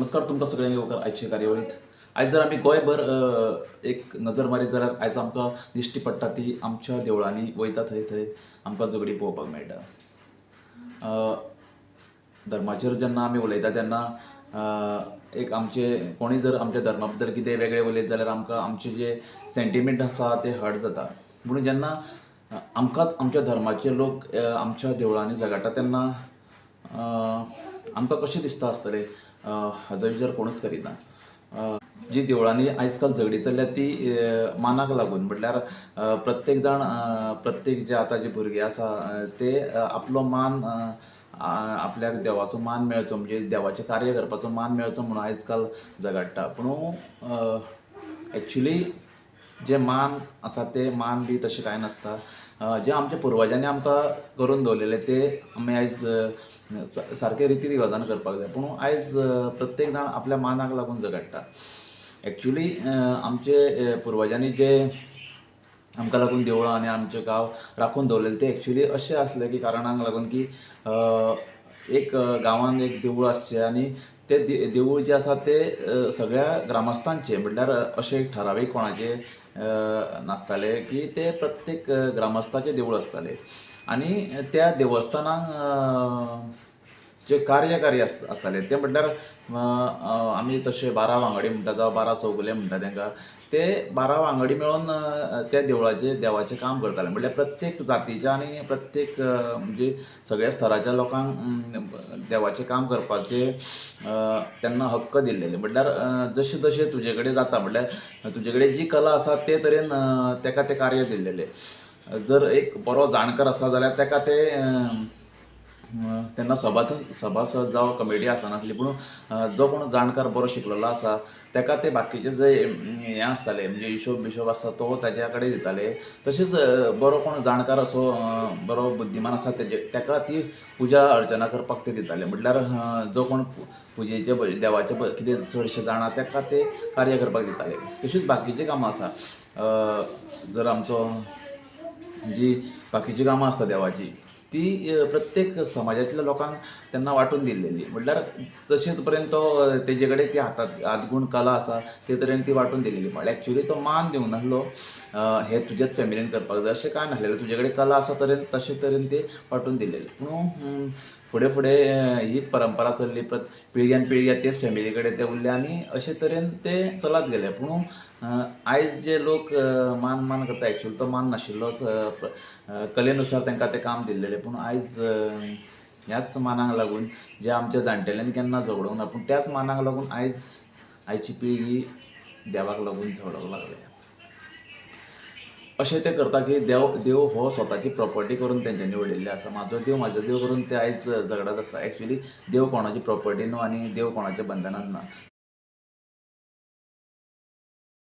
नमस्कार तुमकां सगळ्यांक येवकार आयचे कार्यावळीत आयज जर आमी गोंयभर एक नजर मारीत जाल्यार आयज आमकां दिश्टी पडटा ती आमच्या देवळांनी वयता थंय थंय आमकां झगडी पळोवपाक मेळटा. धर्माचेर जेन्ना आमी उलयता तेन्ना एक आमचे कोणी जर आमच्या धर्मा बद्दल कितें वेगळें उलयत जाल्यार आमकां आमचे जे सेंटिमेंट आसा ते हर्ट जाता. पूण जेन्ना आमकांच आमच्या धर्माचे लोक आमच्या देवळांनी झगडटा तेन्ना आमकां कशें दिसता आसतलें? हाचा विचार कोणूच करिना जी देवळांनी आयज काल झगडी चल्ल्या ती मानाक लागून. म्हटल्यार प्रत्येक जाण प्रत्येक जे आतां जे भुरगे आसा ते आपलो मान आपल्याक देवाचो मान मेळचो म्हणजे देवाचें कार्य करपाचो मान मेळचो म्हणून आयज काल झगडटा. पूण एक्चुली हो, जे मान आसा ते मान बी तशें कांय नासता जे आमच्या पुर्वजांनी आमकां करून दवरलेले ते आमी आयज सारके रिती रिवाजान करपाक जाय. पूण आयज प्रत्येक जाण आपल्या मानाक लागून झगडटा. एक्च्युली आमचे पुर्वजांनी जे आमकां लागून देवळां आनी आमचे गांव राखून दवरलेले ते एक्च्युली अशें आसले की कारणांक लागून की एक गांवान गांवांत एक देवूळ आसचें आनी ते देवूळ जें आसा ते सगळ्या ग्रामस्थांचे म्हटल्यार अशें एक ठरावीक कोणाचें नासताले की ते प्रत्येक ग्रामस्थाचे ग्रामस्थाचें देवूळ आसतालें आनी त्या देवस्थानाक जे कार्यकारी आस आसताले ते म्हटल्यार आमी तशे बारा वांगडी म्हणटा जावं बारा चौगुले म्हणटा तांकां ते बारा वांगडी मेळोन त्या देवळाचे देवाचें काम करताले. म्हणल्यार प्रत्येक जातीच्या आनी प्रत्येक म्हणजे सगळ्या स्तराच्या लोकांक देवाचें काम करपाचे तेन्ना हक्क दिल्लेले म्हटल्यार जशें जशें तुजे कडेन जाता म्हटल्यार तुजे कडेन जी कला आसा ते तरेन ताका तें कार्य दिल्लेलें जर एक बरो जाणकार आसा जाल्यार तेका ते तेन्ना सभा सभासद जावं कमिटी आसनासली पूण जो कोण जाणकार बरो शिकलेलो आसा तेका ते बाकीचे जे हें आसताले म्हणजे हिशोब बिशोब आसता तो ताज्या कडेन दिताले तशेंच बरो कोण जाणकार असो बरो बुद्धिमान आसा तेजे तेका ती पुजा अर्चना करपाक ते दिताले. म्हटल्यार जो कोण पुजेचे देवाचे कितें चडशें जाणा तेका ते कार्य करपाक दिताले. तशीच म्हणजे बाकीची कामां आसा जर आमचो जी बाकीची कामां आसता देवाची. ती प्रत्येक समाजांतल्या लोकांक तेन्ना वांटून दिल्लेली म्हटल्यार जशें पर्यंत तो तेजे कडेन ती हातांत हातगूण कला आसा ते तरेन ती वांटून दिलेली. म्हळ्यार एक्चुली तो मान दिवंक नासलो हे तुजेच फॅमिलीन करपाक जाय अशें कांय नासलेलें तुजे कडेन कला आसा तरेन तशे तरेन ती वांटून दिलेली. पूण फुडें फुडें ही परंपरा चलली प्रत पिळग्यान पिळग्या तेच फॅमिली कडेन ते उरले आनी अशे तरेन ते चलत गेले. पूण आयज जे लोक मान मान करता एक्चुअली तो मान नाशिल्लोच कलेनुसार तांकां तें काम दिल्लेलें पूण आयज ह्याच मानाक लागून जे आमच्या जाणटेल्यांनी केन्ना झगडोंक ना पूण त्याच मानाक लागून आयज आयची पिळगी देवाक लागून झगडोंक लागल्या अशें ते करता की देव देव हो स्वताची प्रॉपर्टी करून तेंच्यांनी उडयल्ले आसा म्हाजो देव म्हाजो देव करून ते आयज झगडत आसा एक्चुली देव कोणाची प्रॉपर्टी न्हू आनी देव कोणाच्या बंधनांत ना